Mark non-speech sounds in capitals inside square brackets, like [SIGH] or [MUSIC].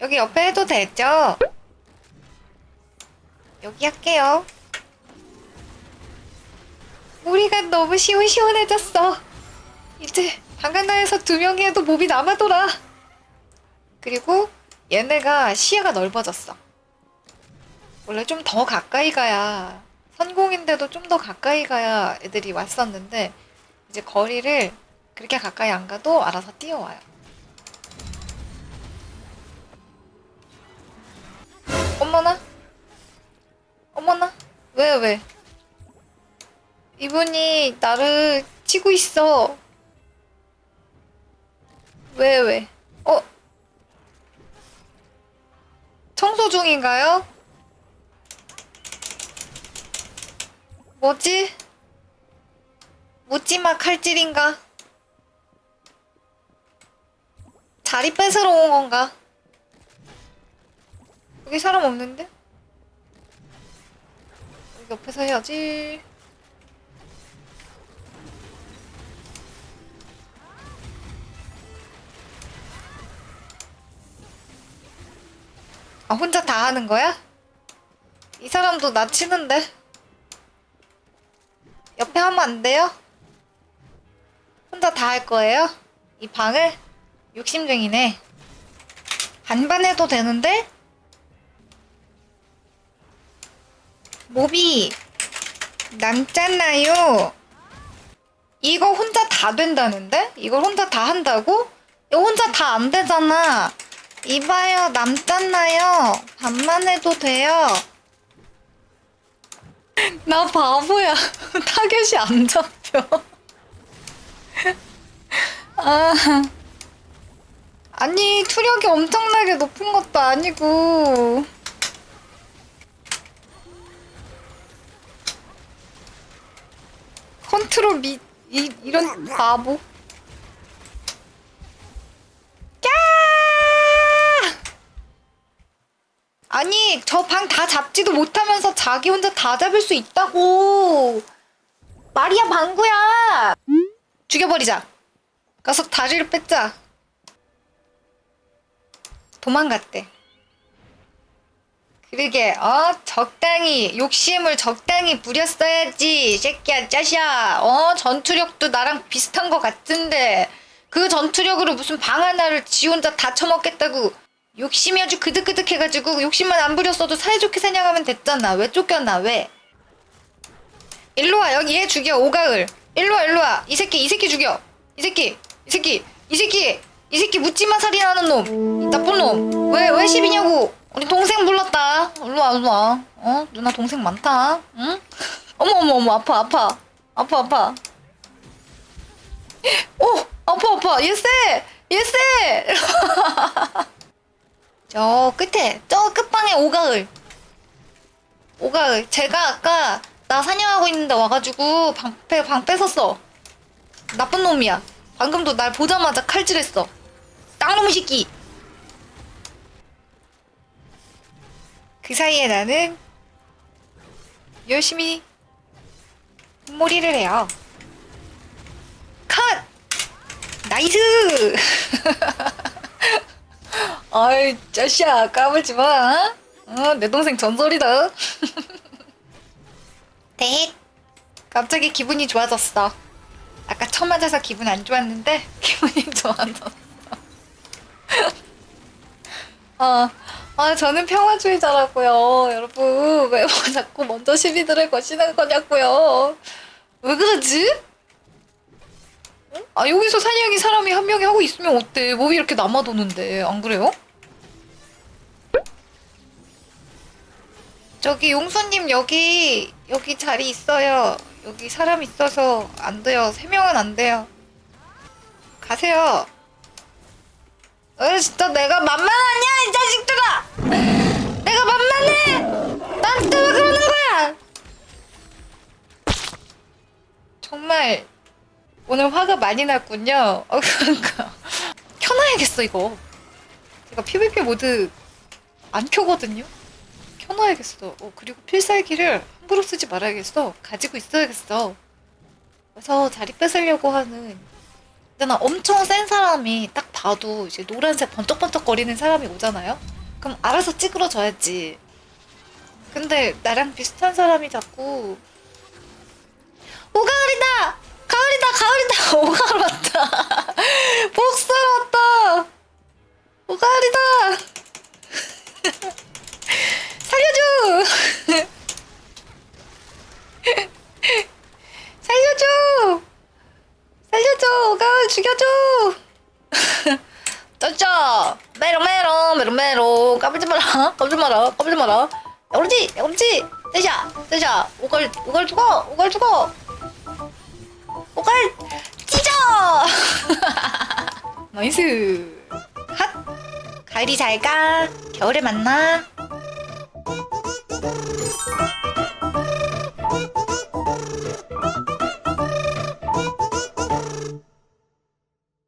여기 옆에 해도 되죠? 여기 할게요. 우리가 너무 시원시원해졌어. 이제 방간다에서 두 명이 해도 몸이 남아돌아. 그리고 얘네가 시야가 넓어졌어. 원래 좀 더 가까이 가야 선공인데도 좀 더 가까이 가야 애들이 왔었는데 이제 거리를 그렇게 가까이 안 가도 알아서 뛰어와요. 왜, 왜? 이분이 나를 치고 있어. 왜, 왜? 어? 청소 중인가요? 뭐지? 묻지마 칼질인가? 자리 뺏으러 온 건가? 여기 사람 없는데? 옆에서 해야지. 아, 혼자 다 하는 거야? 이 사람도 나 치는데. 옆에 하면 안 돼요? 혼자 다 할 거예요? 이 방을? 욕심쟁이네. 반반 해도 되는데? 몹이 남잖아요. 이거 혼자 다 된다는데? 이걸 혼자 다 한다고? 이거 혼자 다 안 되잖아. 이봐요, 남잖아요. 반만 해도 돼요. 나 바보야. [LAUGHS] 타겟이 안 잡혀. [LAUGHS] 아. 아니, 투력이 엄청나게 높은 것도 아니고. 컨트롤 미, 이, 이런 바보. 야! 아니, 저 방 다 잡지도 못하면서 자기 혼자 다 잡을 수 있다고. 말이야, 방구야. 죽여버리자. 가서 다리를 뺏자. 도망갔대. 그러게, 어? 적당히, 욕심을 적당히 부렸어야지. 이 새끼야, 짜샤. 어? 전투력도 나랑 비슷한 것 같은데. 그 전투력으로 무슨 방 하나를 지 혼자 다 처먹겠다고. 욕심이 아주 그득그득 해가지고 욕심만 안 부렸어도 사이좋게 사냥하면 됐잖아. 왜 쫓겼나, 왜? 일로와, 여기 얘 죽여, 오가을. 일로와, 일로와. 이 새끼, 이 새끼 죽여. 이 새끼, 이 새끼, 이 새끼, 이 새끼 묻지마 살인하는 놈. 이 나쁜 놈. 왜, 왜 시비냐고. 우리 동생 불렀다. 일로 와, 일로 와. 어? 누나 동생 많다. 응? 어머, 어머, 어머, 아파, 아파. 아파, 아파. 오! 아파, 아파. 얘 쎄! 얘 쎄! 저 끝에, 저 끝방에 오가을. 오가을. 제가 아까 나 사냥하고 있는데 와가지고 방, 빼, 방 뺏었어. 나쁜 놈이야. 방금도 날 보자마자 칼질했어. 쌍놈의 새끼. 그 사이에 나는 열심히 หุ่몰이를 해요. 컷! 나이스! [LAUGHS] 아이, 짜샤, 까불지 마. 어, 내 동생 전설이다. [LAUGHS] 대 갑자기 기분이 좋아졌어. 아까 처음 맞아서 기분 안 좋았는데 [LAUGHS] 기분이 좋아졌어. 어, 아 저는 평화주의자라고요. 여러분 왜 자꾸 먼저 시비들을 거시는 거냐고요. 왜 그러지? 응? 아 여기서 사냥이 사람이 한 명이 하고 있으면 어때? 몸이 이렇게 남아도는데 안 그래요? 저기 용수님 여기 여기 자리 있어요. 여기 사람 있어서 안 돼요. 세 명은 안 돼요. 가세요. 어 진짜 내가 만만하냐 이 자식들아! 내가 만만해! 나한테 왜 그러는 거야? 정말 오늘 화가 많이 났군요. 어, 그러니까 켜놔야겠어 이거. 제가 PVP 모드 안 켜거든요. 켜놔야겠어. 어, 그리고 필살기를 함부로 쓰지 말아야겠어. 가지고 있어야겠어. 그래서 자리 뺏으려고 하는 나 엄청 센 사람이 딱 봐도 이제 노란색 번쩍번쩍 거리는 사람이 오잖아요? 그럼 알아서 찌그러져야지. 근데 나랑 비슷한 사람이 자꾸 오가을이다! 가을이다! 가을이다! [LAUGHS] 오가을 왔다! 복살 왔다! 오가을이다! 살려줘! 살려줘! 살려줘! 오가을 죽여줘! 쩌쩌! 메롱 메롱 메로메로. 까불지 마라. 까불지 마라. 까불지 마라. 야구르지 야구르지. 세샤 세샤. 오갈 오갈 죽어 오갈 죽어 오갈 찢어. [LAUGHS] 나이스. 핫. 가을이 잘가 겨울에 만나?